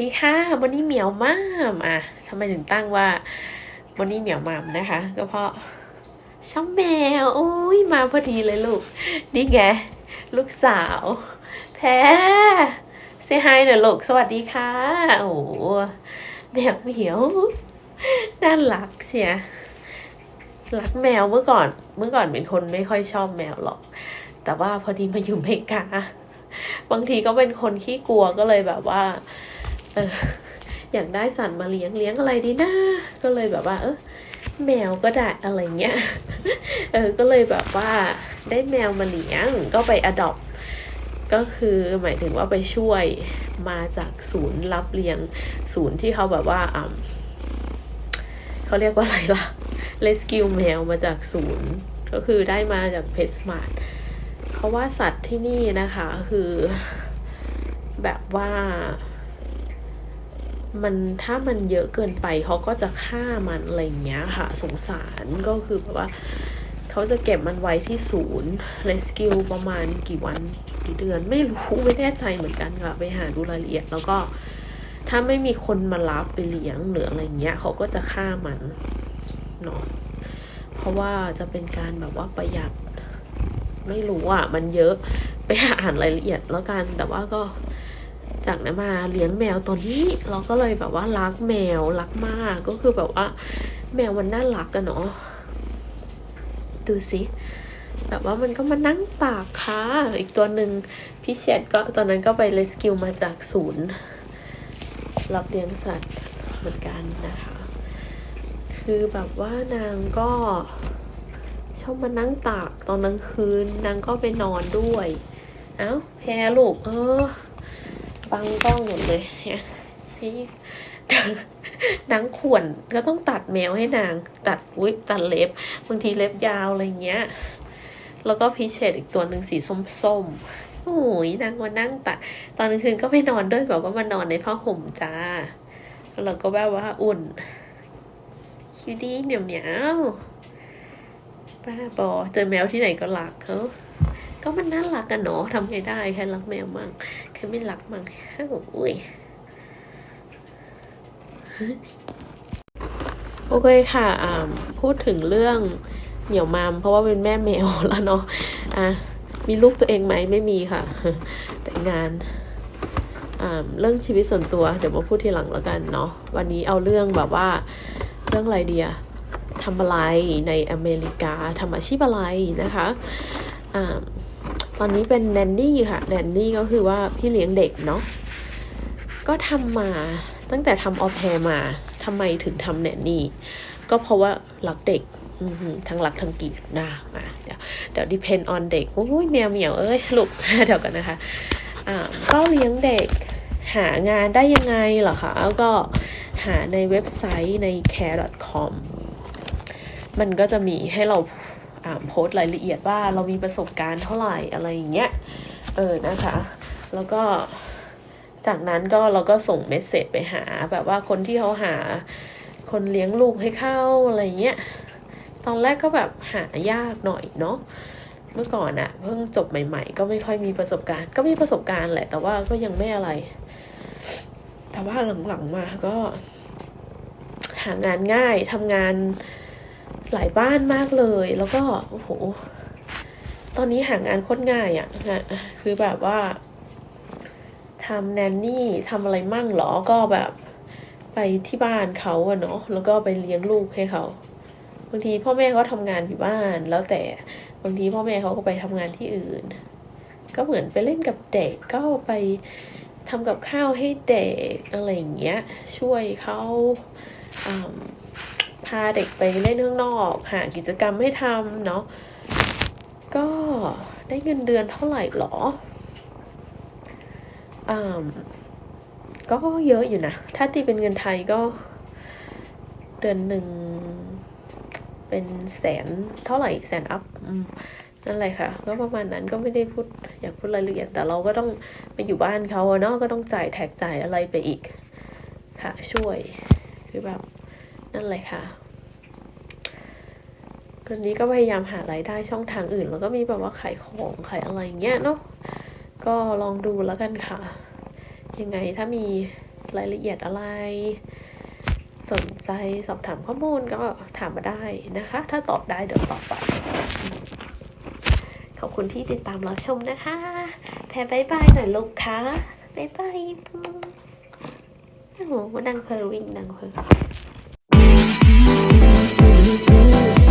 ดีค่ะวันนี้เหมียวมามอะทำไมถึงตั้งว่าวันนี้เหมียวมามนะคะ ก็เพราะช่องแมวโอ้ยมาพอดีเลยลูกนี่ไงลูกสาว แพ้เซฮายหน่อยลูกสวัสดีค่ะ โอ้แมวเหมียวน่ารักเชียรักแมวเมื่อก่อน เมื่อก่อนเป็นคนไม่ค่อยชอบแมวหรอก แต่ว่าพอดีมาอยู่เมกาบางทีก็เป็นคนขี้กลัวก็เลยแบบว่า อออยากได้สัตว์มาเลี้ยงเลี้ยงอะไรดีนะก็เลยแบบว่า เออแมวก็ได้อะไรเงี้ยเออก็เลยแบบว่าได้แมวมาเลี้ยงก็ไปอดอปก็คือหมายถึงว่าไปช่วยมาจากศูนย์รับเลี้ยงศูนย์ที่เขาแบบว่าอ่าเขาเรียกว่าอะไรล่ะ rescue แมวมาจากศูนย์ก็คือได้มาจาก PetSmart เพราะว่าสัตว์ที่นี่นะคะ คือแบบว่า มันถ้ามันเยอะเกินไปเขาก็จะฆ่ามันอะไรอย่างเงี้ยค่ะ สงสารก็คือแบบว่าเขาจะเก็บมันไว้ที่ศูนย์ rescue ประมาณกี่วันกี่เดือนไม่รู้ไม่แน่ใจเหมือนกันค่ะ ไปหาดูรายละเอียดแล้วก็ถ้าไม่มีคนมารับไปเลี้ยงหรืออะไรเงี้ยเขาก็จะฆ่ามันเนาะเพราะว่าจะเป็นการแบบว่าประหยัด ไม่รู้อะ มันเยอะไปหาอ่านรายละเอียดแล้วกัน แต่ว่าก็ จากนั้นมาเลี้ยงแมวตัวนี้เราก็เลยแบบว่ารักแมวรักมากก็คือแบบว่า แมวมันน่ารักกันเนาะดูสิแบบว่ามันก็มานั่งตากค่ะอีกตัวหนึ่งพี่เชดก็ตอนนั้นก็ไปレスคิวมาจากศูนย์รับเลี้ยงสัตว์เหมือนกันนะคะ คือแบบว่านางก็ชอบมานั่งตากตอนกลางคืนนางก็ไปนอนด้วย เอ้าแพ้ลูกเออ บังกล้องหมดเลยเนี่ยนางข่วนก็ต้องตัดแมวให้นาง ตัดอุ้ยตัดเล็บบางทีเล็บยาวอะไรเงี้ย แล้วก็พิเศษอีกตัวหนึ่งสีส้มๆโอ้ยนางมานั่งตัดตอนกลางคืนก็ไปนอนด้วยแบบว่ามานอนในผ้าห่มจ้าแล้วก็แบบว่าอุ่นคิวดี้เหมียวเหมียวป้าบอเจอแมวที่ไหนก็รักเขาก็มันน่ารักกันเนาะทำไงได้แค่รักแมวมั่ง แค่ไม่รักมั่งอุ้ยโอเคค่ะอ่าพูดถึงเรื่องเหมียวมามเพราะว่าเป็นแม่แมวแล้วเนาะอะมีลูกตัวเองไหมไม่มีค่ะ แต่งงานอ่าเรื่องชีวิตส่วนตัว เดี๋ยวมาพูดทีหลังแล้วกันเนาะวันนี้เอาเรื่องแบบว่าเรื่องอะไรเดียทำอะไรในอเมริกาทำอาชีพอะไรนะคะอ่า ตอนนี้เป็นแนนนี่ค่ะแนนนี่ก็คือว่าพี่เลี้ยงเด็กเนาะก็ทำมาตั้งแต่ทำออแพรมาทำไมถึงทำแนนนี่ ก็เพราะว่ารักเด็กทั้งรักทั้งเกลียดนะอะเดี๋ยวเดี๋ยว depend on เด็กโอ้ยแมวเหมียวเอ้ยลูกเดี๋ยวกันนะคะอ่าก็เลี้ยงเด็กหางานได้ยังไงเหรอคะก็หาในเว็บไซต์ใน care.com มันก็จะมีให้เรา โพสต์รายละเอียดว่าเรามีประสบการณ์เท่าไหร่อะไรอย่างเงี้ย เออนะคะ แล้วก็จากนั้นก็เราก็ส่งเมสเซจไปหาแบบว่าคนที่เขาหาคนเลี้ยงลูกให้เข้าอะไรเงี้ย ตอนแรกก็แบบหายากหน่อยเนาะ เมื่อก่อนอะเพิ่งจบใหม่ ๆ ก็ไม่ค่อยมีประสบการณ์ ก็มีประสบการณ์แหละ แต่ว่าก็ยังไม่อะไร แต่ว่าหลังๆมาก็ หางานง่ายทำงาน หลายบ้านมากเลย แล้วก็โอ้โหตอนนี้หางานโคตรง่ายอะ่ะคือแบบว่าทำแนนนี่ทำอะไรมั่งเหรอก็แบบไปที่บ้านเขาอะเนาะแล้วก็ไปเลี้ยงลูกให้เขาบางทีพ่อแม่เขาทำงานอยู่บ้าน แล้วแต่บางทีพ่อแม่เขาก็ไปทำงานที่อื่น ก็เหมือนไปเล่นกับเด็กก็ไปทำกับข้าวให้เด็กอะไรอย่างเงี้ยช่วยเขาอ่า พาเด็กไปเล่นข้างนอก หากิจกรรมให้ทำเนาะก็ได้เงินเดือนเท่าไหร่หรออ่าก็เยอะอยู่นะ ถ้าตีเป็นเงินไทยก็ เดือนหนึ่งเป็นแสนเท่าไหร่แสนอัพนั่นแหละค่ะ ก็ประมาณนั้นก็ไม่ได้พูดอยากพูดรายละเอียดแต่เราก็ต้องไปอยู่บ้านเขาเนาะก็ต้องจ่ายแท็กจ่ายอะไรไปอีก ค่ะ ช่วยคือแบบ นั่นแหละค่ะตอนนี้ก็พยายามหารายได้ช่องทางอื่น แล้วก็มีแบบว่าขายของขายอะไรอย่างเงี้ยเนาะก็ลองดูแล้วกันค่ะ ยังไงถ้ามีรายละเอียดอะไร สนใจสอบถามข้อมูลก็ถามมาได้นะคะ ถ้าตอบได้เดี๋ยวตอบไปขอบคุณที่ติดตามรับชมนะคะ แพรบายบายหน่อยลูกค้าบายบายโอ้โหดังเพอวิ่งดังเพ you?